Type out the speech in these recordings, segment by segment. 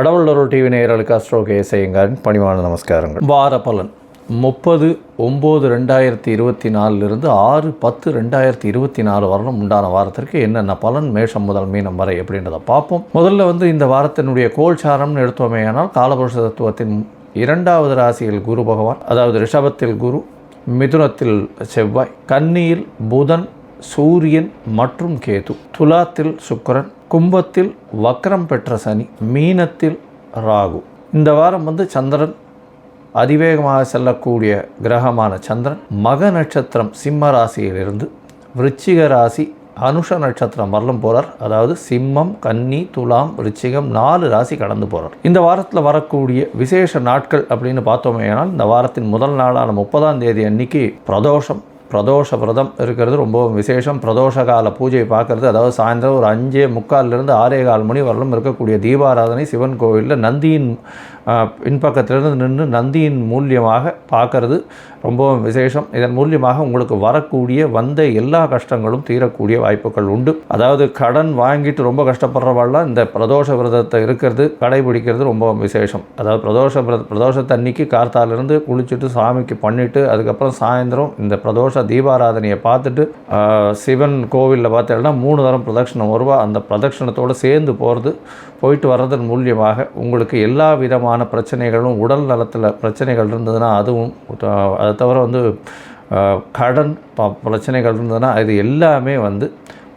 கடவுளொருள் TV நேயர்களுக்கு astro கேசையங்காரின் பணிவான நமஸ்காரங்கள். வார பலன். முப்பது ஒம்பது ரெண்டாயிரத்தி இருபத்தி நாலுலேருந்து ஆறு பத்து ரெண்டாயிரத்தி இருபத்தி நாலு வரலும் உண்டான வாரத்திற்கு என்னென்ன பலன் மேஷம் முதல் மீனம் வரை அப்படின்றத பார்ப்போம். முதல்ல வந்து இந்த வாரத்தினுடைய கோல்சாரம்னு எடுத்தோமேயானால் காலபுருஷ தத்துவத்தின் இரண்டாவது ராசியில் குரு பகவான் அதாவது ரிஷபத்தில் குரு மிதுனத்தில் செவ்வாய் கன்னியில் புதன் சூரியன் மற்றும் கேது. துலாத்தில் சுக்கரன் கும்பத்தில் வக்ரம் பெற்ற சனி மீனத்தில் ராகு. இந்த வாரம் வந்து சந்திரன் அதிவேகமாக செல்லக்கூடிய கிரகமான சந்திரன். மக நட்சத்திரம் சிம்ம ராசியிலிருந்து விருச்சிக ராசி அனுஷ நட்சத்திரம் வரலும் போகிறார் அதாவது சிம்மம் கன்னி துலாம் ரிச்சிகம் நாலு ராசி கடந்து போகிறார் இந்த வாரத்தில் வரக்கூடிய விசேஷ நாட்கள் அப்படின்னு பார்த்தோமே ஆனால் இந்த வாரத்தின் முதல் நாளான முப்பதாம் தேதி அன்னைக்கு பிரதோஷம். பிரதோஷ விரதம் இருக்கிறது ரொம்பவும் விசேஷம். பிரதோஷ கால பூஜை பார்க்கறது அதாவது சாயந்தரம் ஒரு அஞ்சே முக்கால்லேருந்து ஆறே கால் மணி வரலும் இருக்கக்கூடிய தீபாராதனை சிவன் கோவிலில் நந்தியின் பின்பக்கத்திலிருந்து நின்று நந்தியின் மூலியமாக பார்க்கறது ரொம்பவும் விசேஷம். இதன் மூலியமாக உங்களுக்கு வரக்கூடிய வந்த எல்லா கஷ்டங்களும் தீரக்கூடிய வாய்ப்புகள் உண்டு. அதாவது கடன் வாங்கிட்டு ரொம்ப கஷ்டப்படுறவாள்லாம் இந்த பிரதோஷ விரதத்தை இருக்கிறது கடைபிடிக்கிறது ரொம்பவும் விசேஷம். அதாவது பிரதோஷ விரத பிரதோஷத்தை அன்னைக்கு கார்த்தாலிருந்து குளிச்சுட்டு சாமிக்கு பண்ணிவிட்டு அதுக்கப்புறம் சாயந்தரம் இந்த பிரதோஷ தீபாராதனையை பார்த்துட்டு சிவன் கோவிலில் பார்த்தீங்கன்னா மூணு தரம் பிரதட்சிணம். வருவா அந்த பிரதட்சிணத்தோடு சேர்ந்து போகிறது போயிட்டு வர்றதன் மூலியமாக உங்களுக்கு எல்லா விதமான பிரச்சனைகளும் உடல் நலத்தில் பிரச்சனைகள் இருந்ததுன்னா அதுவும் அதை தவிர வந்து கடன் ப- பிரச்சனைகள் இருந்ததுன்னா இது எல்லாமே வந்து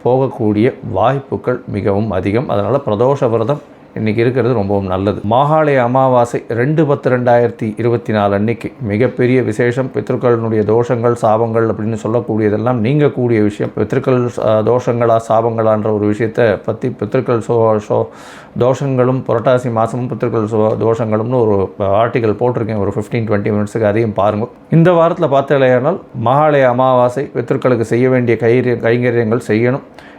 போகக்கூடிய வாய்ப்புகள் மிகவும் அதிகம். அதனால் பிரதோஷ விரதம் இன்றைக்கி இருக்கிறது ரொம்பவும் நல்லது. மாகாளய அமாவாசை ரெண்டு பத்து ரெண்டாயிரத்தி இருபத்தி நாலு அன்னைக்கு மிகப்பெரிய விசேஷம். பித்ருக்களினுடைய தோஷங்கள் சாபங்கள் அப்படின்னு சொல்லக்கூடியதெல்லாம் நீங்கக்கூடிய விஷயம். பித்ருக்கள் தோஷங்களா சாபங்களான்ற ஒரு விஷயத்தை பற்றி பித்ருக்கள் சோ சோ தோஷங்களும் புரட்டாசி மாதமும் பித்ருக்கள் சோ தோஷங்களும்னு ஒரு ஆர்டிக்கல் போட்டிருக்கேன். ஒரு ஃபிஃப்டீன் டுவெண்ட்டி மினிட்ஸுக்கு அதையும் பாருங்கள் இந்த வாரத்தில் பார்த்தலையானால் மகாலய அமாவாசை பித்ருக்களுக்கு செய்ய வேண்டிய கைரிய கைங்கரியங்கள் செய்யணும்.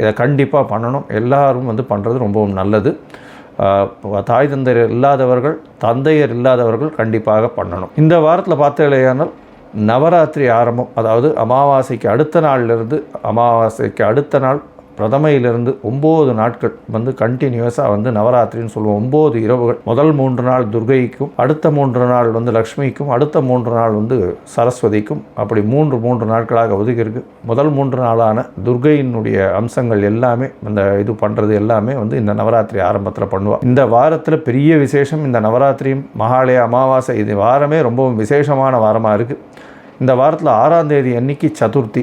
இதை கண்டிப்பாக பண்ணணும். எல்லோரும் வந்து பண்ணுறது ரொம்பவும் நல்லது. தாய் தந்தையர் இல்லாதவர்கள் தந்தையர் இல்லாதவர்கள் கண்டிப்பாக பண்ணணும். இந்த வாரத்தில் பார்த்தீங்களேயானால் நவராத்திரி ஆரம்பம் அதாவது அமாவாசைக்கு அடுத்த நாள்லேருந்து அமாவாசைக்கு அடுத்த நாள் பிரதமையிலிருந்து ஒம்பது நாட்கள் வந்து கண்டினியூஸாக வந்து நவராத்திரின்னு சொல்லுவோம். ஒம்பது இரவுகள். முதல் மூன்று நாள் துர்கைக்கும் அடுத்த மூன்று நாள் வந்து லக்ஷ்மிக்கும் அடுத்த மூன்று நாள் வந்து சரஸ்வதிக்கும். அப்படி மூன்று மூன்று நாட்களாக ஒதுக்கியிருக்கு. முதல் மூன்று நாளான துர்கையினுடைய அம்சங்கள் எல்லாமே இந்த இது பண்ணுறது எல்லாமே வந்து இந்த நவராத்திரி ஆரம்பத்தில் பண்ணுவாள் இந்த வாரத்தில் பெரிய விசேஷம் இந்த நவராத்திரியும் மகாலய அமாவாசை. இது வாரமே ரொம்பவும் விசேஷமான வாரமாக இருக்குது இந்த வாரத்தில் ஆறாம் தேதி அன்னைக்கு சதுர்த்தி.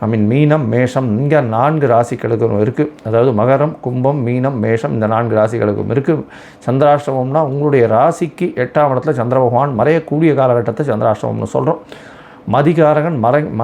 ஐ மீன் மீனம் மேஷம் இங்கே நான்கு ராசிகளுக்கும் இருக்குது அதாவது மகரம் கும்பம் மீனம் மேஷம் இந்த நான்கு ராசிகளுக்கும் இருக்குது சந்திராஷ்டமம்னா உங்களுடைய ராசிக்கு எட்டாம் இடத்துல சந்திர பகவான் மறையக்கூடிய காலகட்டத்தை சந்திராஷ்டமம்னு சொல்கிறோம் மதிகாரகன் மறை ம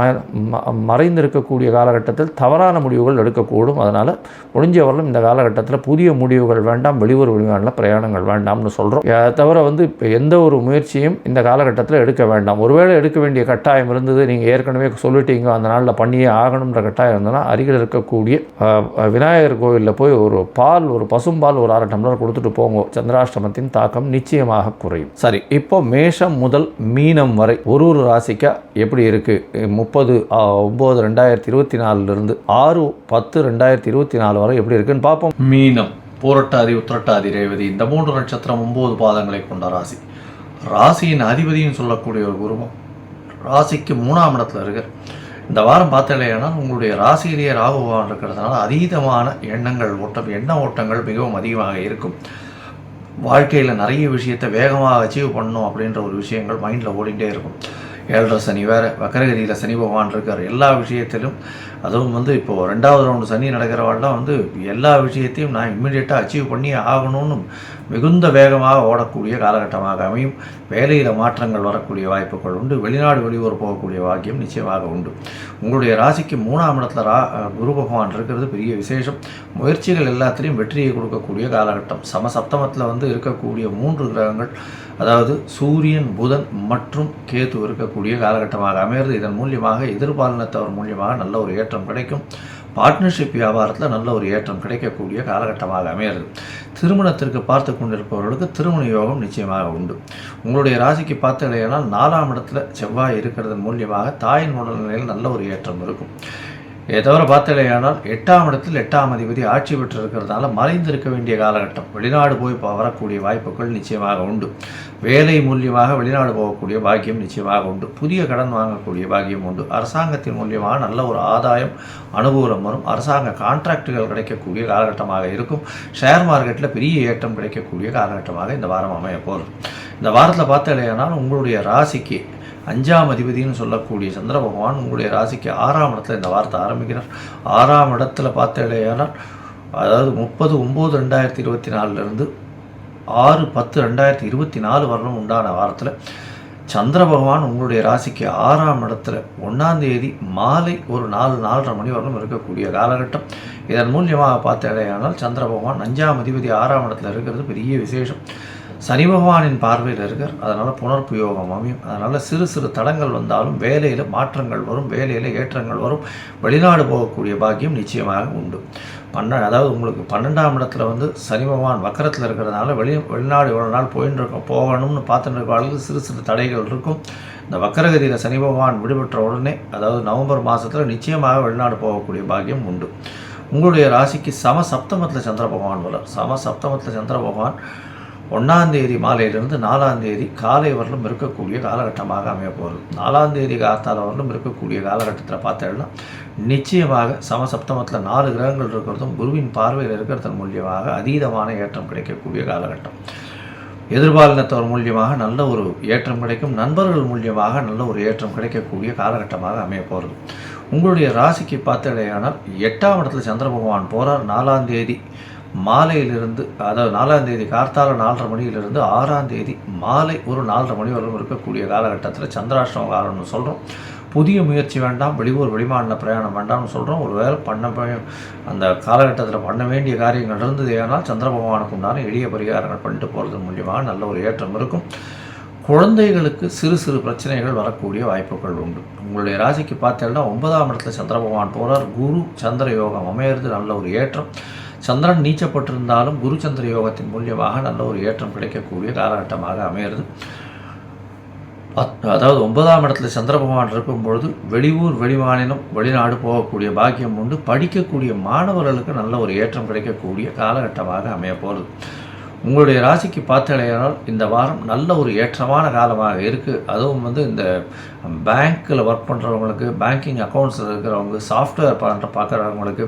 ம- மறைந்திருக்கக்கூடிய காலகட்டத்தில் தவறான முடிவுகள் எடுக்கக்கூடும். அதனால் முடிஞ்சவர்களும் இந்த காலகட்டத்தில் புதிய முடிவுகள் வேண்டாம் வெளியூர் வெளிநாட்டில் பிரயாணங்கள் வேண்டாம்னு சொல்கிறோம் தவிர வந்து இப்போ எந்த ஒரு முயற்சியும் இந்த காலகட்டத்தில் எடுக்க வேண்டாம். ஒருவேளை எடுக்க வேண்டிய கட்டாயம் இருந்தது நீங்கள் ஏற்கனவே சொல்லிட்டீங்க அந்த நாளில் பண்ணியே ஆகணுன்ற கட்டாயம் இருந்ததுன்னா அருகில் இருக்கக்கூடிய விநாயகர் கோவிலில் போய் ஒரு பால் ஒரு பசும்பால் ஒரு அரை டம்ளர் கொடுத்துட்டு போங்க. சந்திராஷ்டமத்தின் தாக்கம் நிச்சயமாக குறையும். சரி இப்போ மேஷம் முதல் மீனம் வரை ஒரு ஒரு ராசிக்கு எப்படி இருக்குது முப்பது ஒம்பது ரெண்டாயிரத்தி இருபத்தி நாலுலேருந்து ஆறு பத்து ரெண்டாயிரத்தி இருபத்தி நாலு வரை எப்படி இருக்குன்னு பார்ப்போம். மீனம் போரட்டாதி உத்திரட்டாதி ரேவதி இந்த மூன்று நட்சத்திரம் ஒம்பது பாதங்களை கொண்ட ராசி. ராசியின் அதிபதியும் சொல்லக்கூடிய ஒரு குருவம் ராசிக்கு மூணாம் இடத்துல இருக்கு இந்த வாரம் பார்த்தலையானா உங்களுடைய ராசியிலேயே ராகுபவான் இருக்கிறதுனால அதீதமான எண்ணங்கள் ஓட்டம் எண்ண ஓட்டங்கள் மிகவும் அதிகமாக இருக்கும். வாழ்க்கையில் நிறைய விஷயத்தை வேகமாக அச்சீவ் பண்ணணும் அப்படின்ற ஒரு விஷயங்கள் மைண்டில் ஓடிட்டே இருக்கும். ஏழரை சனி வேறு வக்கரகதியில் சனி பகவான் இருக்கார். எல்லா விஷயத்திலும் அதுவும் வந்து இப்போது ரெண்டாவது ரவுண்டு சனி நடக்கிறவாள்லாம் வந்து எல்லா விஷயத்தையும் நான் இம்மிடியேட்டாக அச்சீவ் பண்ணி ஆகணும்னு மிகுந்த வேகமாக ஓடக்கூடிய காலகட்டமாக அமையும். வேலையில் மாற்றங்கள் வரக்கூடிய வாய்ப்புகள் உண்டு. வெளிநாடு வெளியூர் போகக்கூடிய வாக்கியம் நிச்சயமாக உண்டு. உங்களுடைய ராசிக்கு மூணாம் இடத்துல ரா குரு பகவான் இருக்கிறது பெரிய விசேஷம். முயற்சிகள் எல்லாத்திலையும் வெற்றியை கொடுக்கக்கூடிய காலகட்டம். சமசப்தமத்தில் வந்து இருக்கக்கூடிய மூன்று கிரகங்கள் அதாவது சூரியன் புதன் மற்றும் கேது இருக்கக்கூடிய காலகட்டமாக அமைகிறது இதன் மூலியமாக எதிர்பாலினத்தவர் மூலியமாக நல்ல ஒரு ஏற்றம் கிடைக்கும். பார்ட்னர்ஷிப் வியாபாரத்தில் நல்ல ஒரு ஏற்றம் கிடைக்கக்கூடிய காலகட்டமாக அமையிறது திருமணத்திற்கு பார்த்து கொண்டிருப்பவர்களுக்கு திருமண யோகம் நிச்சயமாக உண்டு. உங்களுடைய ராசிக்கு பார்த்து நாலாம் இடத்துல செவ்வாய் இருக்கிறதன் மூலியமாக தாயின் உடல்நிலையில் நல்ல ஒரு ஏற்றம் இருக்கும். இதை தவிர பார்த்தலையானால் எட்டாம் இடத்தில் எட்டாம் அதிபதி ஆட்சி பெற்றிருக்கிறதுனால மறைந்திருக்க வேண்டிய காலகட்டம். வெளிநாடு போய் வரக்கூடிய வாய்ப்புகள் நிச்சயமாக உண்டு. வேலை மூலியமாக வெளிநாடு போகக்கூடிய பாக்கியம் நிச்சயமாக உண்டு. புதிய கடன் வாங்கக்கூடிய பாக்கியம் உண்டு. அரசாங்கத்தின் மூலியமாக நல்ல ஒரு ஆதாயம் அனுகூலம் வரும். அரசாங்க கான்ட்ராக்டுகள் கிடைக்கக்கூடிய காலகட்டமாக இருக்கும். ஷேர் மார்க்கெட்டில் பெரிய ஏற்றம் கிடைக்கக்கூடிய காலகட்டமாக இந்த வாரம் அமைய போகுது. இந்த வாரத்தில் பார்த்தலையானால் உங்களுடைய ராசிக்கு அஞ்சாம் அதிபதினு சொல்லக்கூடிய சந்திர பகவான் உங்களுடைய ராசிக்கு ஆறாம் இடத்துல இந்த வார்த்தை ஆரம்பிக்கிறார். ஆறாம் இடத்துல பார்த்தடையானால் அதாவது முப்பது ஒம்பது ரெண்டாயிரத்தி இருபத்தி நாலுலேருந்து ஆறு பத்து ரெண்டாயிரத்தி இருபத்தி நாலு வரலும் உண்டான வாரத்தில் சந்திர பகவான் உங்களுடைய ராசிக்கு ஆறாம் இடத்துல ஒன்றாம் தேதி மாலை ஒரு நாலு நாலரை மணி வரலும் இருக்கக்கூடிய காலகட்டம். இதன் மூலியமாக பார்த்தடையானால் சந்திர பகவான் அஞ்சாம் அதிபதி ஆறாம் இடத்துல இருக்கிறது பெரிய விசேஷம். சனி பகவானின் பார்வையில் இருக்கார். அதனால் புனர்ப்பு யோகம் அமையும். அதனால் சிறு சிறு தடங்கள் வந்தாலும் வேலையில் மாற்றங்கள் வரும் வேலையில் ஏற்றங்கள் வரும் வெளிநாடு போகக்கூடிய பாக்கியம் நிச்சயமாக உண்டு. பன்ன அதாவது உங்களுக்கு பன்னெண்டாம் இடத்துல வந்து சனி பகவான் வக்கரத்தில் இருக்கிறதுனால வெளி வெளிநாடு இவ்வளோ நாள் போயின்னு இருக்கோம் போகணும்னு பார்த்துட்டு இருக்க சிறு சிறு தடைகள் இருக்கும். இந்த வக்கரகதியில் சனி பகவான் விடுபட்ட உடனே அதாவது நவம்பர் மாதத்தில் நிச்சயமாக வெளிநாடு போகக்கூடிய பாக்கியம் உண்டு. உங்களுடைய ராசிக்கு சம சப்தமத்தில் சந்திர பகவான் வரும் சம சப்தமத்தில் சந்திர பகவான் ஒன்றாந்தேதி மாலையிலிருந்து நாலாந்தேதி காலை வரலும் இருக்கக்கூடிய காலகட்டமாக அமைய போகிறது நாலாந்தேதி காத்தால வரலும் இருக்கக்கூடிய காலகட்டத்தில் பார்த்தோம்னா நிச்சயமாக சமசப்தமத்தில் நாலு கிரகங்கள் இருக்கிறதும் குருவின் பார்வையில் இருக்கிறதன் மூலியமாக அதீதமான ஏற்றம் கிடைக்கக்கூடிய காலகட்டம். எதிர்பாலினத்தவர் மூலியமாக நல்ல ஒரு ஏற்றம் கிடைக்கும். நண்பர்கள் மூலியமாக நல்ல ஒரு ஏற்றம் கிடைக்கக்கூடிய காலகட்டமாக அமைய போகிறது உங்களுடைய ராசிக்கு பார்த்தடையானால் எட்டாம் இடத்துல சந்திர பகவான் போகிறார் நாலாம் தேதி மாலையிலிருந்து அதாவது நாலாம் தேதி கார்த்தால நாலரை மணியிலிருந்து ஆறாம் தேதி மாலை ஒரு நாலரை மணி வரைக்கும் இருக்கக்கூடிய காலகட்டத்தில் சந்திராஷ்டம காலம்னு சொல்கிறோம் புதிய முயற்சி வேண்டாம் வெளியூர் வெளிமாநில பிரயாணம் வேண்டாம்னு சொல்கிறோம் ஒரு வேளை பண்ண அந்த காலகட்டத்தில் பண்ண வேண்டிய காரியங்கள் இருந்தது ஏன்னால் சந்திர பகவானுக்கு உண்டான எளிய பரிகாரங்கள் பண்ணிட்டு போகிறது மூலியமாக நல்ல ஒரு ஏற்றம் இருக்கும். குழந்தைகளுக்கு சிறு சிறு பிரச்சனைகள் வரக்கூடிய வாய்ப்புகள் உண்டு. உங்களுடைய ராசிக்கு பார்த்தீங்கன்னா ஒன்பதாம் இடத்துல சந்திர பகவான் போகிறார் குரு சந்திர யோகம் அமையிறது நல்ல ஒரு ஏற்றம். சந்திரன் நீச்சப்பட்டிருந்தாலும் குரு சந்திர யோகத்தின் மூலியமாக நல்ல ஒரு ஏற்றம் கிடைக்கக்கூடிய காலகட்டமாக அமையிறது பத்- அதாவது ஒன்பதாம் இடத்துல சந்திர பகவான் இருக்கும் பொழுது வெளியூர் வெளிமாநிலம் வெளிநாடு போகக்கூடிய பாக்கியம் உண்டு. படிக்கக்கூடிய மாணவர்களுக்கு நல்ல ஒரு ஏற்றம் கிடைக்கக்கூடிய காலகட்டமாக அமைய போகிறது உங்களுடைய ராசிக்கு பார்த்தலையானால் இந்த வாரம் நல்ல ஒரு ஏற்றமான காலமாக இருக்குது அதுவும் வந்து இந்த பேங்க்கில் ஒர்க் பண்ணுறவங்களுக்கு பேங்கிங் அக்கௌண்ட்ஸில் இருக்கிறவங்க சாஃப்ட்வேர் பண்ணுற பார்க்குறவங்களுக்கு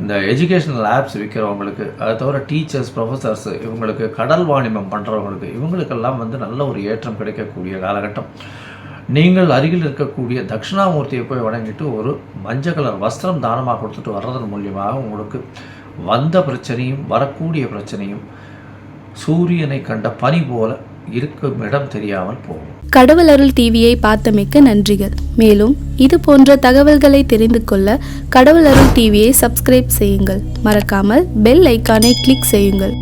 இந்த எஜுகேஷனல் ஆப்ஸ் விற்கிறவங்களுக்கு அதை தவிர டீச்சர்ஸ் ப்ரொஃபஸர்ஸ் இவங்களுக்கு கடல் வாணிபம் பண்ணுறவங்களுக்கு இவங்களுக்கெல்லாம் வந்து நல்ல ஒரு ஏற்றம் கிடைக்கக்கூடிய காலகட்டம். நீங்கள் அருகில் இருக்கக்கூடிய தட்சிணாமூர்த்தியை போய் வணங்கிட்டு ஒரு மஞ்சள் கலர் வஸ்திரம் தானமாக கொடுத்துட்டு வர்றதன் மூலியமாக உங்களுக்கு வந்த பிரச்சனையும் வரக்கூடிய பிரச்சனையும் சூரியனை கண்ட பனி போல இருக்கும் இடம் தெரியாமல் போகும். கடவுள் அருள் டிவியை பார்த்தமைக்க நன்றிகள். மேலும் இது போன்ற தகவல்களை தெரிந்து கொள்ள கடவுள் அருள் டிவியை சப்ஸ்கிரைப் செய்யுங்கள். மறக்காமல் பெல் ஐக்கானை கிளிக் செய்யுங்கள்.